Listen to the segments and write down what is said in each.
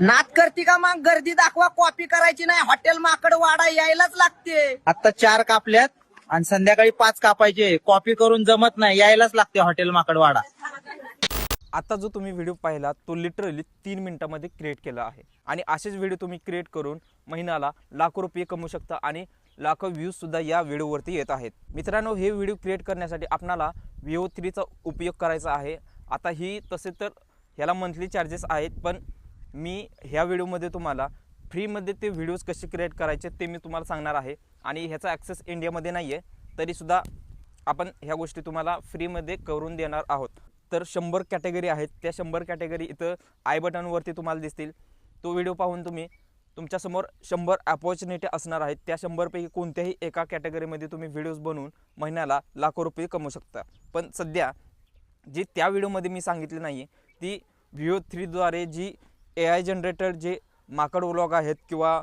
नात करती का मग? गर्दी दाखवा कॉपी करायची नाही. हॉटेल माकड वाडा यायलाच लागते. आता चार कापल्यात आणि संध्याकाळी पाच कापायचे. कॉपी करून जमत नाही यायलाच लागते हॉटेल माकड वाडा. आता जो तुम्ही व्हिडिओ पाहिला तो लिटरली तीन मिनिटामध्ये क्रिएट केला आहे. आणि असेच व्हिडिओ तुम्ही क्रिएट करून महिन्याला लाखो रुपये कमवू शकता आणि लाखो व्ह्यूजसुद्धा या व्हिडिओवरती येत आहेत. मित्रांनो हे व्हिडिओ क्रिएट करण्यासाठी आपणाला व्हिओ थ्रीचा उपयोग करायचा आहे. आता ही तसे तर ह्याला मंथली चार्जेस आहेत पण मी ह्या व्हिडिओमध्ये तुम्हाला फ्रीमध्ये ते व्हिडिओज कसे क्रिएट करायचे ते मी तुम्हाला सांगणार आहे. आणि ह्याचा ॲक्सेस इंडियामध्ये नाही आहे तरीसुद्धा आपण ह्या गोष्टी तुम्हाला फ्रीमध्ये करून देणार आहोत. तर शंभर कॅटेगरी आहेत. त्या शंभर कॅटेगरी इथं आय बटनवरती तुम्हाला दिसतील. तो व्हिडिओ पाहून तुम्ही तुमच्यासमोर शंभर अपॉर्च्युनिटी असणार आहेत. त्या शंभरपैकी कोणत्याही एका कॅटेगरीमध्ये तुम्ही व्हिडिओज बनवून महिन्याला लाखो रुपये कमवू शकता. पण सध्या जी त्या व्हिडिओमध्ये मी सांगितली नाही आहे ती व्हिओ थ्रीद्वारे जी ए आय जनरेटर जे माकड व्लॉग आहेत किंवा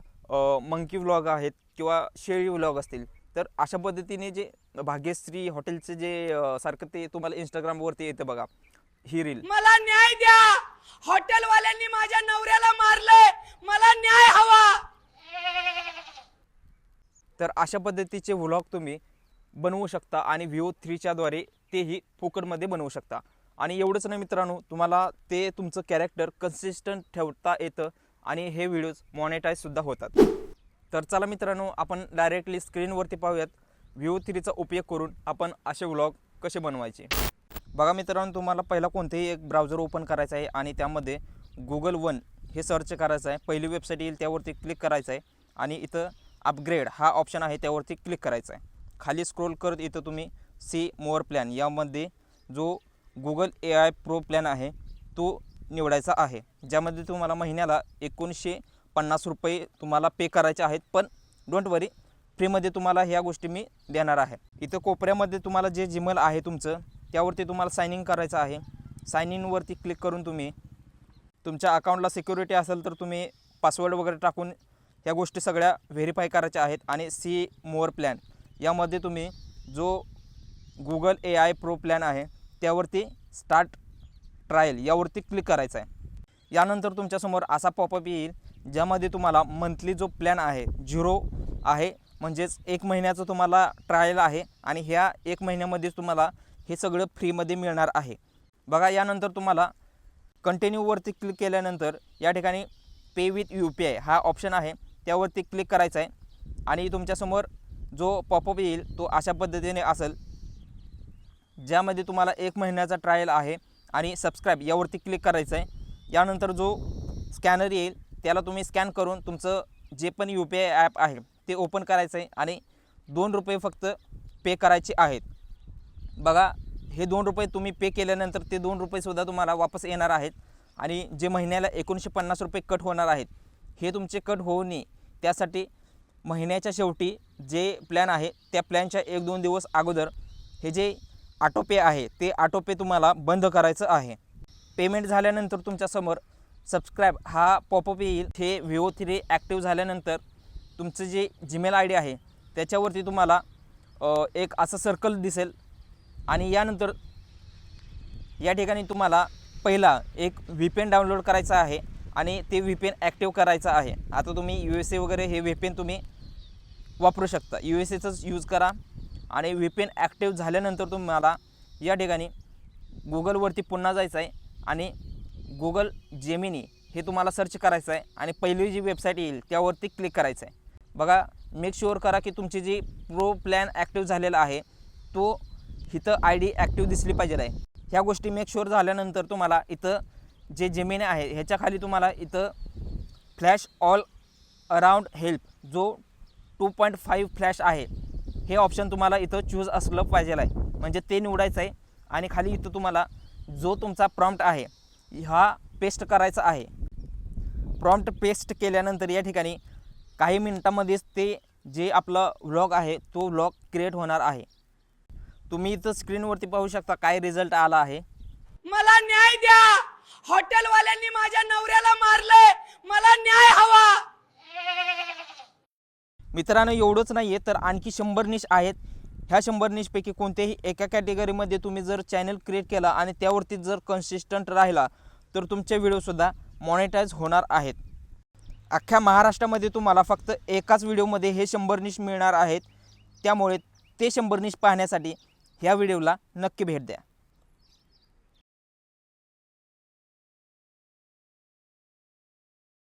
मंकी व्लॉग आहेत किंवा शेळी व्लॉग असतील तर अशा पद्धतीने जे भाग्यश्री हॉटेलचे जे सारखं ते तुम्हाला इंस्टाग्रामवरती येतं बघा ही रील मला न्याय द्या! हॉटेलवाल्यांनी माझ्या नवऱ्याला मारलंय! मला न्याय हवा! तर अशा पद्धतीचे व्लॉग तुम्ही बनवू शकता आणि व्हिओ थ्रीच्याद्वारे तेही फुकटमध्ये बनवू शकता. आणि एवढंच नाही मित्रांनो तुम्हाला ते तुमचं कॅरेक्टर कन्सिस्टंट ठेवता येतं आणि हे व्हिडिओज मॉनिटाईजसुद्धा होतात. तर चला मित्रांनो आपण डायरेक्टली स्क्रीनवरती पाहूयात. व्ह्यू थ्रीचा उपयोग करून आपण असे व्लॉग कसे बनवायचे. बघा मित्रांनो तुम्हाला पहिला कोणतेही एक ब्राउझर ओपन करायचं आहे आणि त्यामध्ये गुगल वन हे सर्च करायचं आहे. पहिली वेबसाईट येईल त्यावरती क्लिक करायचं आहे आणि इथं अपग्रेड हा ऑप्शन आहे त्यावरती क्लिक करायचा आहे. खाली स्क्रोल करत इथं तुम्ही सी मोअर प्लॅन यामध्ये जो Google A I pro plan आहे तो निवडायचा आहे. ज्यामध्ये तुम्हाला महिन्याला एकोणीसशे पन्नास रुपये तुम्हाला पे करायचे आहेत पण डोंट वरी फ्रीमध्ये तुम्हाला ह्या गोष्टी मी देणार आहे. इथं कोपऱ्यामध्ये तुम्हाला जे जिमल आहे तुमचं त्यावरती तुम्हाला साईन इन करायचं आहे. साईन इनवरती क्लिक करून तुम्ही तुमच्या अकाउंटला सिक्युरिटी असेल तर तुम्ही पासवर्ड वगैरे टाकून ह्या गोष्टी सगळ्या व्हेरीफाय करायच्या आहेत आणि सी मोअर प्लॅन यामध्ये तुम्ही जो Google A I pro plan आहे त्यावरती स्टार्ट ट्रायल यावरती क्लिक करायचं आहे. यानंतर तुमच्यासमोर असा पॉपअप येईल ज्यामध्ये तुम्हाला मंथली जो प्लॅन आहे झिरो आहे म्हणजेच एक महिन्याचं तुम्हाला ट्रायल आहे आणि ह्या एक महिन्यामध्येच तुम्हाला हे सगळं फ्रीमध्ये मिळणार आहे. बघा यानंतर तुम्हाला कंटिन्यूवरती क्लिक केल्यानंतर या ठिकाणी pay with U P I हा ऑप्शन आहे त्यावरती क्लिक करायचा आहे. आणि तुमच्यासमोर जो पॉपअप येईल तो अशा पद्धतीने असेल ज्यामध्ये तुम्हाला एक महिन्याचा ट्रायल आहे आणि सबस्क्राईब यावरती क्लिक करायचं आहे. यानंतर जो स्कॅनर येईल त्याला तुम्ही स्कॅन करून तुमचं जे पण यू पी आय ॲप आहे ते ओपन करायचं आहे आणि दोन रुपये फक्त पे करायचे आहेत. बघा हे दोन रुपये तुम्ही पे केल्यानंतर ते दोन रुपयेसुद्धा तुम्हाला वापस येणार आहेत आणि जे महिन्याला एकोणीसशे पन्नास रुपये कट होणार आहेत हे तुमचे कट होऊ नये. त्यासाठी महिन्याच्या शेवटी जे प्लॅन आहे त्या प्लॅनच्या एक दोन दिवस अगोदर हे जे ऑटोपे आहे. ते ऑटोपे तुम्हाला बंद करायचं आहे. पेमेंट झाल्यानंतर तुमच्यासमोर सबस्क्राईब हा पॉपअप येईल. हे विओ थ्री ॲक्टिव्ह झाल्यानंतर तुमचं जे जीमेल आय डी आहे त्याच्यावरती तुम्हाला एक असं सर्कल दिसेल. आणि यानंतर या ठिकाणी तुम्हाला पहिला एक व्हीपेन डाउनलोड करायचा आहे आणि ते व्हीपेन ॲक्टिव्ह करायचं आहे. आता तुम्ही यू एस ए वगैरे हे व्ही पेन तुम्ही वापरू शकता. यू एस एचंच यूज करा. आणि व्ही पेन ॲक्टिव्ह झाल्यानंतर तुम्हाला या ठिकाणी गुगलवरती पुन्हा जायचं आहे आणि गुगल जेमिनी हे तुम्हाला सर्च करायचं आहे आणि पहिली जी वेबसाईट येईल त्यावरती क्लिक करायचं आहे. बघा मेक शुअर करा की तुमची जी प्रो प्लॅन ॲक्टिव्ह झालेला आहे तो इथं आय डी ॲक्टिव्ह दिसली पाहिजे आहे. ह्या गोष्टी मेक शुअर झाल्यानंतर तुम्हाला इथं जे जेमिनी आहे ह्याच्याखाली तुम्हाला इथं फ्लॅश ऑल अराउंड हेल्प जो टू पॉईंट फाईव्ह फ्लॅश आहे हे ऑप्शन तुम्हाला इथं चूज असलं पाहिजे आहे. म्हणजे ते निवडायचं आहे. आणि खाली इथं तुम्हाला जो तुमचा प्रॉम्प्ट आहे हा पेस्ट करायचा आहे. प्रॉम्प्ट पेस्ट केल्यानंतर या ठिकाणी काही मिनटामध्येच ते जे आपलं व्लॉग आहे तो व्लॉग क्रिएट होणार आहे. तुम्ही इथं स्क्रीनवरती पाहू शकता काय रिझल्ट आला आहे. मला न्याय द्या. हॉटेलवाल्यांनी माझ्या नवऱ्याला मारलंय. मला न्याय हवा. मित्रांनो एवढंच नाही आहे तर आणखी शंभर निश आहेत. ह्या शंभर निशपैकी कोणत्याही एका कॅटेगरीमध्ये तुम्ही जर चॅनल क्रिएट केला आणि त्यावरती जर कन्सिस्टंट राहिला तर तुमचे व्हिडिओसुद्धा मॉनिटाईज होणार आहेत. अख्ख्या महाराष्ट्रामध्ये तुम्हाला फक्त एकाच व्हिडिओमध्ये हे शंभर निश मिळणार आहेत. त्यामुळे ते शंभर निश पाहण्यासाठी ह्या व्हिडिओला नक्की भेट द्या.